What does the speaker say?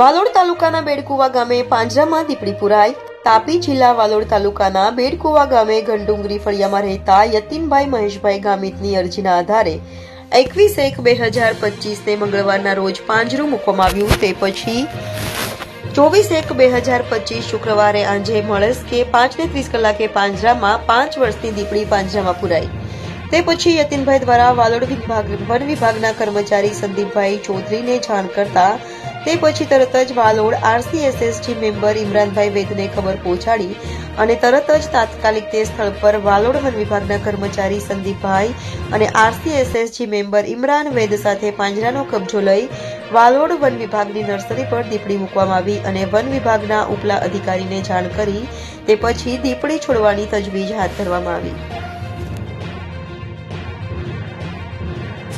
વાલોડ તાલુકાના બેડકુવા ગામે પાંજરામાં દીપડી પુરાઈ. તાપી જિલ્લા વાલોડ તાલુકાના બેડકુવા ગામે ગંડુંગરી ફળિયામાં રહેતા યતીનભાઈ મહેશભાઈ ગામિતની અરજીના આધારે એકવીસ એક બે હજાર પચીસને મંગળવારના રોજ પાંજરું મૂકવામાં આવ્યું. તે પછી ચોવીસ એક બે હજાર પચીસ શુક્રવારે આંજે મળસ કે પાંચ ને ત્રીસ કલાકે પાંજરામાં પાંચ વર્ષની દીપડી પાંજરામાં પુરાઈ. તે પછી યતીનભાઈ દ્વારા વાલોડ વિભાગ વન વિભાગના કર્મચારી સંદીપભાઈ ચૌધરીને જાણ કરતા તે પછી તરત જ વાલોડ આરસીએસએસજી મેમ્બર ઇમરાનભાઈ વેદને ખબર પહોંચાડી અને તરત જ તાત્કાલિક તે સ્થળ પર વાલોડ વન વિભાગના કર્મચારી સંદીપભાઈ અને આરસીએસએસજી મેમ્બર ઇમરાન વેદ સાથે પાંજરાનો કબજો લઈ વાલોડ વન વિભાગની નર્સરી પર દીપડી મૂકવામાં આવી અને વન વિભાગના ઉપલા અધિકારીને જાણ કરી તે પછી દીપડી છોડવાની તજવીજ હાથ ધરવામાં આવી.